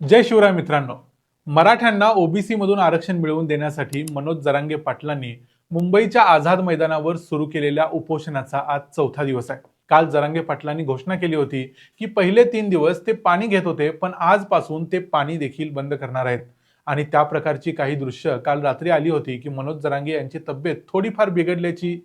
जय शिवराय मित्रांनो. मराठ्यांना ओबीसीमधून आरक्षण मिळवून देण्यासाठी मनोज जरांगे पाटलांनी मुंबईच्या आझाद मैदानावर सुरू केलेल्या उपोषणाचा आज चौथा दिवस आहे. काल जरांगे पाटलांनी घोषणा केली होती की पहिले तीन दिवस ते पाणी घेत होते पण आजपासून ते पाणी देखील बंद करणार आहेत. आणि त्या प्रकारची काही दृश्य काल रात्री आली होती की मनोज जरांगे यांची तब्येत थोडीफार बिघडल्याची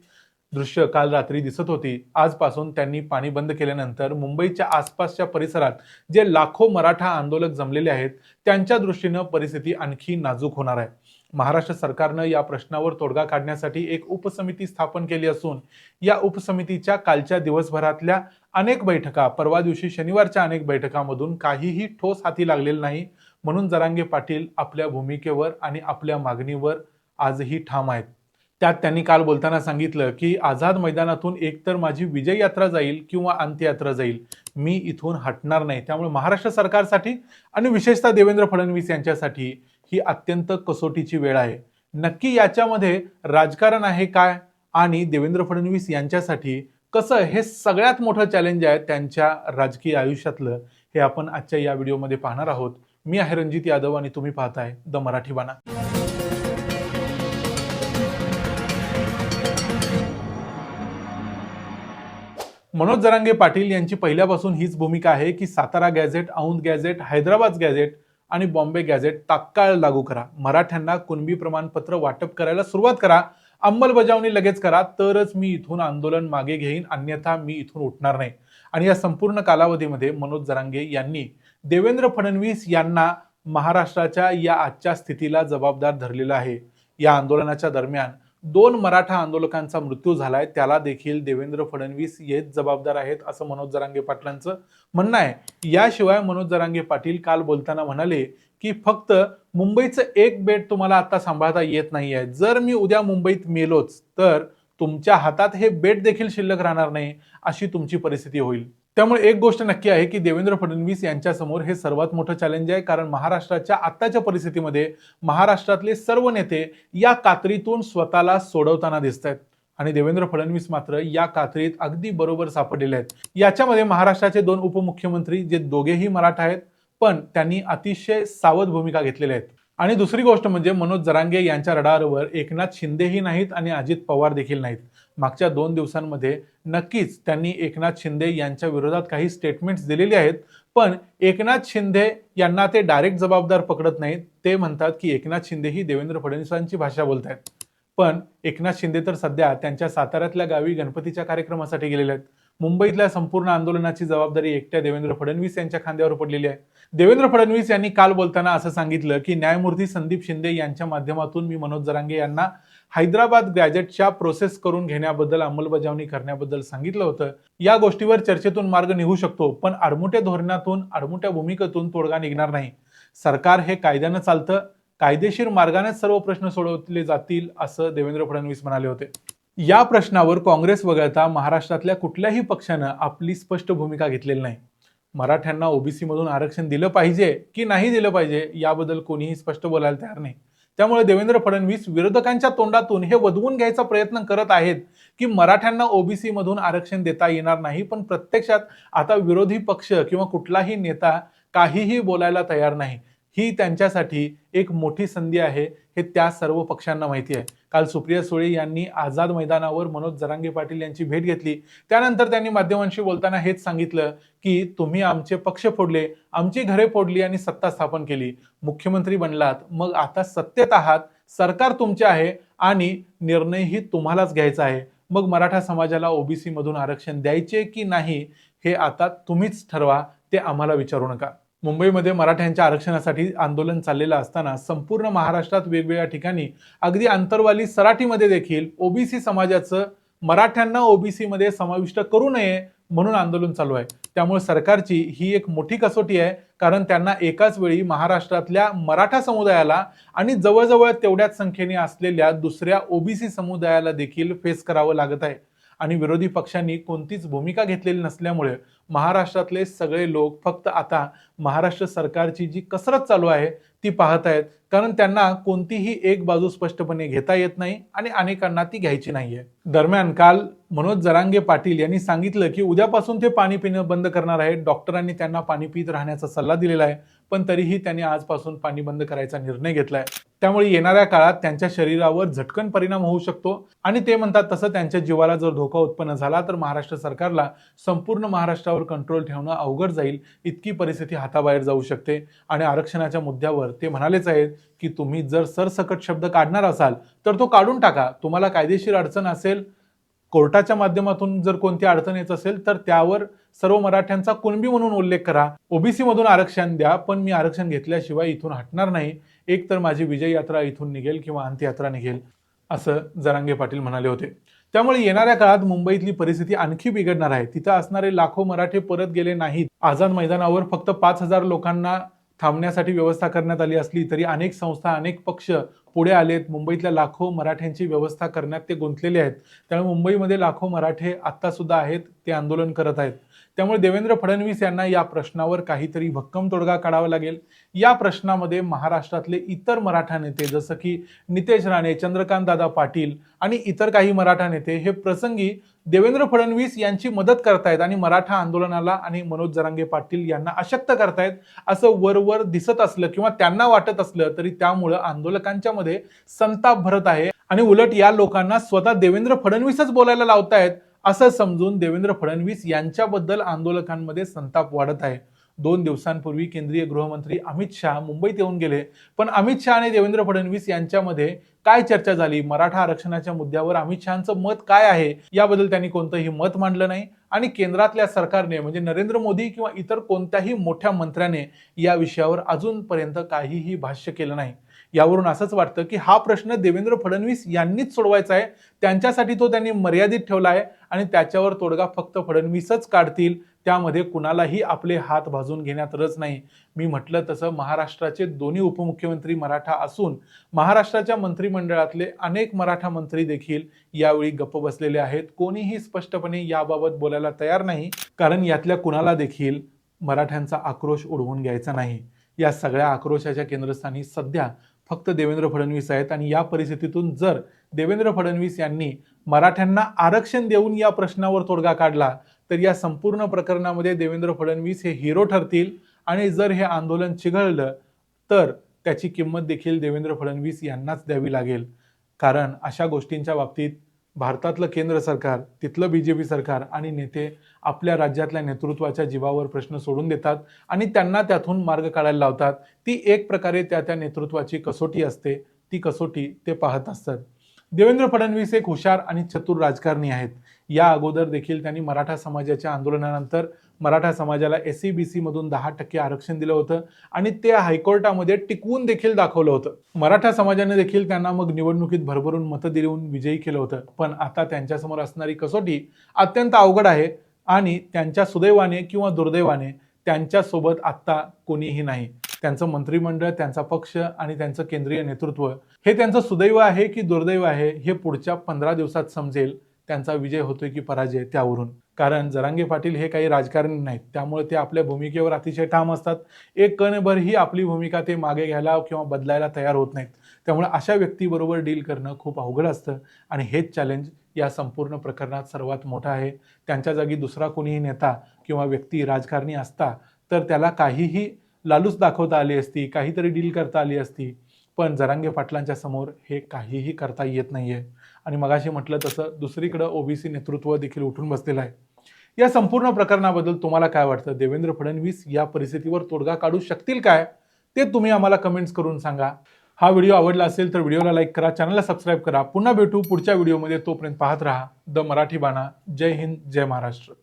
दृश्य काल रात्री दिसत होती. आजपासून त्यांनी पाणी बंद केल्यानंतर मुंबईच्या आसपासच्या परिसरात जे लाखो मराठा आंदोलक जमलेले आहेत त्यांच्या दृष्टीनं परिस्थिती आणखी नाजूक होणार आहे. महाराष्ट्र सरकारनं या प्रश्नावर तोडगा काढण्यासाठी एक उपसमिती स्थापन केली असून या उपसमितीच्या कालच्या दिवसभरातल्या अनेक बैठका परवा दिवशी शनिवारच्या अनेक बैठकांमधून काहीही ठोस हाती लागलेलं नाही. म्हणून जरांगे पाटील आपल्या भूमिकेवर आणि आपल्या मागणीवर आजही ठाम आहेत. त्यात त्यांनी काल बोलताना सांगितलं की आझाद मैदानातून एकतर माझी विजय यात्रा जाईल किंवा अंत्ययात्रा जाईल मी इथून हटणार नाही. त्यामुळे महाराष्ट्र सरकारसाठी आणि विशेषतः देवेंद्र फडणवीस यांच्यासाठी ही अत्यंत कसोटीची वेळ आहे. नक्की याच्यामध्ये राजकारण आहे काय आणि देवेंद्र फडणवीस यांच्यासाठी कसं हे सगळ्यात मोठं चॅलेंज आहे त्यांच्या राजकीय आयुष्यातलं हे आपण आजच्या या व्हिडिओमध्ये पाहणार आहोत. मी आहे रणजित यादव आणि तुम्ही पाहताय द मराठी बाणा. मनोज जरांगे पाटील यांची पहिल्यापासून हीच भूमिका आहे की Satara gazette Aundh gazette Hyderabad gazette आणि बॉम्बे गॅझेट तात्काळ लागू करा. मराठ्यांना कुणबी प्रमाणपत्र वाटप करायला सुरुवात करा. अंमलबजावणी लगेच करा. तरच मी इथून आंदोलन मागे घेईन. अन्यथा मी इथून उठणार नाही. आणि या संपूर्ण कालावधीमध्ये मनोज जरांगे यांनी देवेंद्र फडणवीस यांना महाराष्ट्राच्या या आजच्या स्थितीला जबाबदार धरलेलं आहे. या आंदोलनाच्या दरम्यान दोन मराठा आंदोलकांचा मृत्यू झालाय त्याला देखील देवेंद्र फडणवीस हेच जबाबदार आहेत असं मनोज जरांगे पाटलांचं म्हणणं आहे. याशिवाय मनोज जरांगे पाटील काल बोलताना म्हणाले की फक्त मुंबईचं एक बेट तुम्हाला आता सांभाळता येत नाही आहे जर मी उद्या मुंबईत मेलोच तर तुमच्या हातात हे बेट देखील शिल्लक राहणार नाही अशी तुमची परिस्थिती होईल. त्यामुळे एक गोष्ट नक्की आहे की देवेंद्र फडणवीस यांच्यासमोर हे सर्वात मोठं चॅलेंज आहे कारण महाराष्ट्राच्या आत्ताच्या परिस्थितीमध्ये महाराष्ट्रातले सर्व नेते या कात्रीतून स्वतःला सोडवताना दिसत आहेत आणि देवेंद्र फडणवीस मात्र या कात्रीत अगदी बरोबर सापडलेले आहेत. याच्यामध्ये महाराष्ट्राचे दोन उपमुख्यमंत्री जे दोघेही मराठा आहेत पण त्यांनी अतिशय सावध भूमिका घेतलेल्या आहेत. आणि दुसरी गोष्ट म्हणजे मनोज जरांगे यांच्या रडारवर एकनाथ शिंदेही नाहीत आणि अजित पवार देखील नाहीत. मागच्या दोन दिवसांमध्ये नक्कीच त्यांनी एकनाथ शिंदे यांच्या विरोधात काही स्टेटमेंट्स दिलेली आहेत पण एकनाथ शिंदे यांना ते डायरेक्ट जबाबदार पकडत नाहीत. ते म्हणतात की एकनाथ शिंदे ही देवेंद्र फडणवीसांची भाषा बोलत आहेत पण एकनाथ शिंदे तर सध्या त्यांच्या साताऱ्यातल्या गावी गणपतीच्या कार्यक्रमासाठी गेलेले आहेत. मुंबईतल्या संपूर्ण आंदोलनाची जबाबदारी एकट्या देवेंद्र फडणवीस यांच्या खांद्यावर पडलेली आहे. देवेंद्र फडणवीस यांनी काल बोलताना असं सांगितलं की न्यायमूर्ती संदीप शिंदे यांच्या माध्यमातून मी मनोज जरांगे यांना हैदराबाद गॅजेटच्या प्रोसेस करून घेण्याबद्दल अंमलबजावणी करण्याबद्दल सांगितलं होतं. या गोष्टीवर चर्चेतून मार्ग निघू शकतो पण आडमुट्या धोरणातून आडमुठ्या भूमिकेतून तोडगा निघणार नाही. सरकार हे कायद्यानं चालतं कायदेशीर मार्गानेच सर्व प्रश्न सोडवले जातील असं देवेंद्र फडणवीस म्हणाले होते. या प्रश्नावर काँग्रेस वगळता महाराष्ट्रातल्या कुठल्याही पक्षानं आपली स्पष्ट भूमिका घेतलेली नाही. मराठ्यांना ओबीसीमधून आरक्षण दिलं पाहिजे की नाही दिलं पाहिजे याबद्दल कोणीही स्पष्ट बोलायला तयार नाही. त्यामुळे देवेंद्र फडणवीस विरोधकांच्या तोंडातून हे वदवून घ्यायचा प्रयत्न करत आहेत की मराठ्यांना ओबीसी मधून आरक्षण देता येणार नाही पण प्रत्यक्षात आता विरोधी पक्ष किंवा कुठलाही नेता काहीही बोलायला तयार नाही. ही त्यांच्यासाठी एक मोठी संधी आहे हे त्या सर्व पक्षांना माहिती आहे. काल सुप्रिया सुळे यांनी आझाद मैदानावर मनोज जरांगे पाटील यांची भेट घेतली. त्यानंतर त्यांनी माध्यमांशी बोलताना हेच सांगितलं की तुम्ही आमचे पक्ष फोडले आमची घरे फोडली आणि सत्ता स्थापन केली. मुख्यमंत्री बनलात मग आता सत्तेत आहात सरकार तुमचे आहे आणि निर्णयही तुम्हालाच घ्यायचा आहे. मग मराठा समाजाला ओबीसी मधून आरक्षण द्यायचे की नाही हे आता तुम्हीच ठरवा ते आम्हाला विचारू नका. मुंबईमध्ये मराठ्यांच्या आरक्षणासाठी आंदोलन चाललेलं असताना संपूर्ण महाराष्ट्रात वेगवेगळ्या ठिकाणी अगदी अंतरवाली सराठीमध्ये देखील ओबीसी समाजाचं मराठ्यांना ओबीसीमध्ये समाविष्ट करू नये म्हणून आंदोलन चालू आहे. त्यामुळे सरकारची ही एक मोठी कसोटी आहे कारण त्यांना एकाच वेळी महाराष्ट्रातल्या मराठा समुदायाला आणि जवळजवळ तेवढ्याच संख्येने असलेल्या दुसऱ्या ओबीसी समुदायाला देखील फेस करावं लागत आहे. आणि विरोधी पक्षांनी कोणतीच भूमिका घेतलेली नसल्यामुळे महाराष्ट्रातले सगळे लोक फक्त आता महाराष्ट्र सरकारची जी कसरत चालू आहे ती पाहत आहेत कारण त्यांना कोणतीही एक बाजू स्पष्टपणे घेता येत नाही आणि अनेकांना ती घ्यायची नाहीये. दरम्यान काल मनोज जरांगे पाटील यांनी सांगितलं की उद्यापासून ते पाणी पिणं बंद करणार आहेत. डॉक्टरांनी त्यांना पाणी पित राहण्याचा सल्ला दिलेला आहे. पण तरीही त्यांनी आजपासून पाणी बंद करायचा निर्णय घेतलाय. त्यामुळे येणाऱ्या काळात त्यांच्या शरीरावर झटकन परिणाम होऊ शकतो. आणि ते म्हणतात तसं त्यांच्या जीवाला जर धोका उत्पन्न झाला तर महाराष्ट्र सरकारला संपूर्ण महाराष्ट्रावर कंट्रोल ठेवणं अवघड जाईल. इतकी परिस्थिती हाताबाहेर जाऊ शकते. आणि आरक्षणाच्या मुद्द्यावर ते म्हणालेच आहेत की तुम्ही जर सरसकट शब्द काढणार असाल तर तो काढून टाका. तुम्हाला कायदेशीर अडचण असेल कोर्टाच्या माध्यमातून जर कोणती अडचण येत असेल तर त्यावर सर्व मराठ्यांचा कुणबी म्हणून उल्लेख करा. ओबीसी मधून आरक्षण द्या पण मी आरक्षण घेतल्याशिवाय इथून हटणार नाही. एक तर माझी विजय यात्रा इथून निघेल किंवा अंत्ययात्रा निघेल असं जरांगे पाटील म्हणाले होते. त्यामुळे येणाऱ्या काळात मुंबईतली परिस्थिती आणखी बिघडणार आहे. तिथं असणारे लाखो मराठे परत गेले नाहीत. आझाद मैदानावर फक्त पाच हजार लोकांना थांबण्यासाठी व्यवस्था करण्यात आली असली तरी अनेक संस्था अनेक पक्ष पुढे आलेत. मुंबईतल्या लाखो मराठ्यांची व्यवस्था करण्यात ते गुंतलेले आहेत. त्यामुळे मुंबईमध्ये लाखो मराठे आत्तासुद्धा आहेत ते आंदोलन करत आहेत. त्यामुळे देवेंद्र फडणवीस यांना या प्रश्नावर काहीतरी भक्कम तोडगा काढावा लागेल. या प्रश्नामध्ये महाराष्ट्रातले इतर मराठा नेते जसं की नितेश राणे चंद्रकांत दादा पाटील आणि इतर काही मराठा नेते हे प्रसंगी देवेंद्र फडणवीस यांची मदत करतायत आणि मराठा आंदोलनाला आणि मनोज जरांगे पाटील यांना अशक्त करतायत. असं वरवर दिसत असलं किंवा त्यांना वाटत असलं तरी त्यामुळं आंदोलकांच्या मध्ये संताप भरत आहे. आणि उलट या लोकांना स्वतः देवेंद्र फडणवीसच बोलायला लावतायत. असं समजून देवेंद्र फडणवीस यांच्याबद्दल आंदोलकांमध्ये संताप वाढत आहे. दोन दिवसांपूर्वी केंद्रीय गृहमंत्री अमित शहा मुंबईत येऊन गेले. पण अमित शहा आणि देवेंद्र फडणवीस यांच्यामध्ये काय चर्चा झाली? मराठा आरक्षणाच्या मुद्द्यावर अमित शहाचं मत काय आहे? याबद्दल त्यांनी कोणतंही मत मांडलं नाही. आणि केंद्रातल्या सरकारने म्हणजे नरेंद्र मोदी किंवा इतर कोणत्याही मोठ्या मंत्र्याने या विषयावर अजूनपर्यंत काहीही भाष्य केलं नाही. यावरून असंच वाटतं की हा प्रश्न देवेंद्र फडणवीस यांनीच सोडवायचा आहे. त्यांच्यासाठी तो त्यांनी मर्यादित ठेवला आहे आणि त्याच्यावर तोडगा फक्त फडणवीसच काढतील. त्यामध्ये कुणालाही आपले हात भाजून घेण्यात रस नाही. मी म्हटलं तसं महाराष्ट्राचे दोन्ही उपमुख्यमंत्री मराठा असून महाराष्ट्राच्या मंत्रिमंडळातले अनेक मराठा मंत्री देखील यावेळी गप्प बसलेले आहेत. कोणीही स्पष्टपणे याबाबत बोलायला तयार नाही कारण यातल्या कुणाला देखील मराठ्यांचा आक्रोश उडवून घ्यायचा नाही. या सगळ्या आक्रोशाच्या केंद्रस्थानी सध्या फक्त देवेंद्र फडणवीस आहेत. आणि या परिस्थितीतून जर देवेंद्र फडणवीस यांनी मराठ्यांना आरक्षण देऊन या प्रश्नावर तोडगा काढला तर या संपूर्ण प्रकरणामध्ये देवेंद्र फडणवीस हे हिरो ठरतील. आणि जर हे आंदोलन चिघळलं तर त्याची किंमत देखील देवेंद्र फडणवीस यांनाच द्यावी लागेल. कारण अशा गोष्टींच्या बाबतीत भारतातलं केंद्र सरकार तिथलं बी जे पी सरकार आणि नेते आपल्या राज्यातल्या नेतृत्वाच्या जीवावर प्रश्न सोडून देतात आणि त्यांना त्यातून मार्ग काढायला लावतात. ती एक प्रकारे त्या त्या नेतृत्वाची कसोटी असते. ती कसोटी ते पाहत असतात. देवेंद्र फडणवीस एक हुशार आणि चतुर राजकारणी आहेत. या अगोदर देखील त्यांनी मराठा समाजाच्या आंदोलनानंतर मराठा समाजाला एस सी बी सीमधून दहा टक्के आरक्षण दिलं होतं आणि ते हायकोर्टामध्ये टिकवून देखील दाखवलं होतं. मराठा समाजाने देखील त्यांना मग निवडणुकीत भरभरून मतं देऊन विजयी केलं होतं. पण आता त्यांच्यासमोर असणारी कसोटी अत्यंत अवघड आहे आणि त्यांच्या सुदैवाने किंवा दुर्दैवाने त्यांच्यासोबत आत्ता कोणीही नाही. त्यांचं मंत्रिमंडळ त्यांचा पक्ष आणि त्यांचं केंद्रीय नेतृत्व हे त्यांचं सुदैव आहे की दुर्दैव आहे हे पुढच्या पंधरा दिवसात समजेल. त्यांचा विजय होतोय की पराजय त्यावरून. कारण जरांगे पाटील हे काही राजकारणी नाहीत. त्यामुळे ते आपल्या भूमिकेवर अतिशय ठाम असतात. एक कणभरही आपली भूमिका ते मागे घ्यायला किंवा बदलायला तयार होत नाहीत. त्यामुळे अशा व्यक्तीबरोबर डील करणं खूप अवघड असतं आणि हेच चॅलेंज या संपूर्ण प्रकरणात सर्वात मोठं आहे. त्यांच्या जागी दुसरा कोणीही नेता किंवा व्यक्ती राजकारणी असता तर त्याला काहीही लालूच दाखवता आली असती काहीतरी डील करता आली असती. पण जरांगे पाटलांच्या समोर हे काहीही करता येत नाही आहे आणि मगाशी म्हटलं तसं दुसरीकडं ओबीसी नेतृत्व देखील उठून बसलेलं आहे. या संपूर्ण प्रकरणाबद्दल तुम्हाला काय वाटतं? देवेंद्र फडणवीस या परिस्थितीवर तोडगा काढू शकतील काय? ते तुम्ही आम्हाला कमेंट्स करून सांगा. हा व्हिडिओ आवडला असेल तर व्हिडिओला लाईक करा चॅनलला सबस्क्राईब करा. पुन्हा भेटू पुढच्या व्हिडिओमध्ये. तोपर्यंत पाहत राहा. द मराठी बाणा. जय हिंद जय महाराष्ट्र.